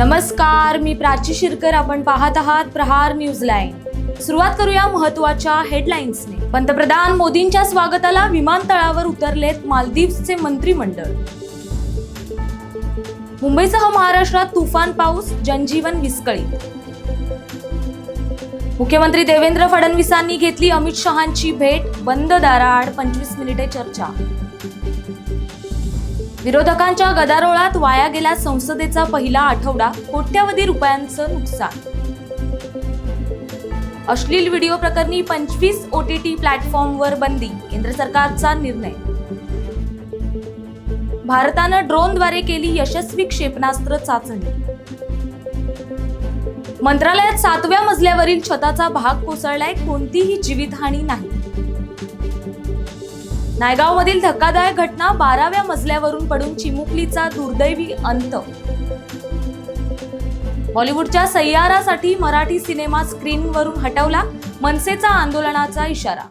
नमस्कार मी प्राची शिरकर. आपण पाहत आहात प्रहार न्यूज लाईन. सुरुवात करूया महत्त्वाच्या हेडलाईन्सने. पंतप्रधान मोदींच्या स्वागताला विमानतळावर उतरलेत मालदीवचे मंत्रिमंडळ. मुंबईसह महाराष्ट्रात तुफान पाऊस जनजीवन विस्कळीत. मुख्यमंत्री देवेंद्र फडणवीसांनी घेतली अमित शहांची भेट. बंद दाराआड पंचवीस मिनिटे चर्चा. विरोधकांच्या गदारोळात वाया गेला संसदेचा पहिला आठवडा कोट्यवधी रुपयांचं नुकसान. अश्लील व्हिडिओ प्रकरणी पंचवीस ओटीटी प्लॅटफॉर्मवर बंदी केंद्र सरकारचा निर्णय. भारतानं ड्रोनद्वारे केली यशस्वी क्षेपणास्त्र चाचणी. मंत्रालयात सातव्या मजल्यावरील छताचा भाग कोसळलाय कोणतीही जीवितहानी नाही. नायगावमधील धक्कादायक घटना बाराव्या मजल्यावरून पडून चिमुकलीचा दुर्दैवी अंत. बॉलिवूडच्या सय्यारासाठी मराठी सिनेमा स्क्रीनवरून हटवला मनसेचा आंदोलनाचा इशारा.